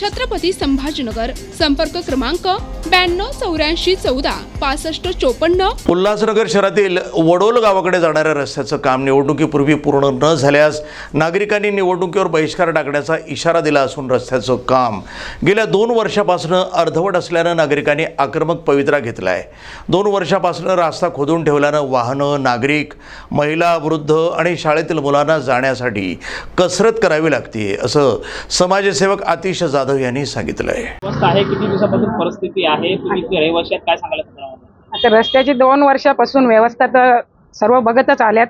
छत्रपती संभाजीनगर. संपर्क क्रमांक ब्याण्णव चौऱ्याऐंशी चौदा पासष्ट चोपन्न. उल्हासनगर शहरातील वडोल गावाकडे जाणाऱ्या रस्त्याचं काम निवडणुकीपूर्वी पूर्ण न झाल्यास नागरिकांनी निवडणुकीवर बहिष्कार टाकण्याचा इशारा दिला असून रस्त्याचं काम गेल्या दोन वर्षापासून अर्धवट असल्यानं नागरिकांनी आक्रमक पवित्रा घेतला आहे दोन वर्षापासून रास्ता खोदून ठेवल्यानं वाहनं नागरिक महिला वृद्ध आणि शाळेतील मुलांना जाण्यासाठी कसरत करावी लागते असं समाजसेवक आतिश जाधव यांनी सांगितलं आहे. अवस्था आहे किती दिवसापासून परिस्थिती आहे? तुम्ही इथे रहिवासी आहेत काय सांगायला संदर्भामध्ये? आता रस्त्याची दोन वर्षापासून व्यवस्था तर सर्व बघतच आल्यात.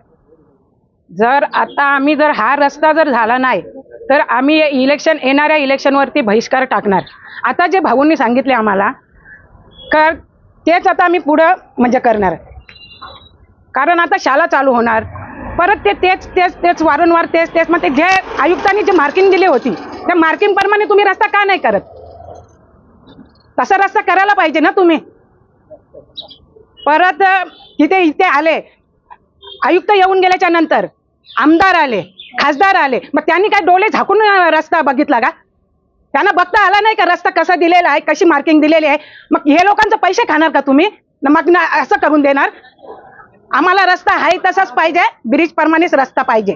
जर आता आम्ही जर हा रस्ता जर झाला नाही तर आम्ही इलेक्शन येणाऱ्या इलेक्शनवरती बहिष्कार टाकणार. आता जे भाऊंनी सांगितले आम्हाला तर तेच आता आम्ही पुढं म्हणजे करणार. कारण आता शाळा चालू होणार. परत ते तेच तेच तेच वारंवार तेच तेच. मग ते जे आयुक्तांनी जे मार्किंग दिली होती त्या मार्किंग प्रमाणे तुम्ही रस्ता का नाही करत? तसा रस्ता करायला पाहिजे ना तुम्ही? परत तिथे इथे आले. आयुक्त येऊन गेल्याच्यानंतर आमदार आले खासदार आले. मग त्यांनी काय डोळे झाकून रस्ता बघितला का? त्यांना बघता आला नाही का रस्ता कसा दिलेला आहे कशी मार्किंग दिलेली आहे? मग हे लोकांचे पैसे खाणार का तुम्ही? मग ना असं करून देणार? आम्हाला रस्ता आहे तसाच पाहिजे ब्रिज प्रमाणेच रस्ता पाहिजे.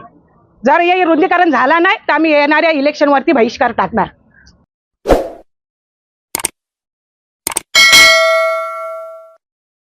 जर हे रुंदीकरण झाला नाही तर आम्ही येणाऱ्या इलेक्शनवरती बहिष्कार टाकणार.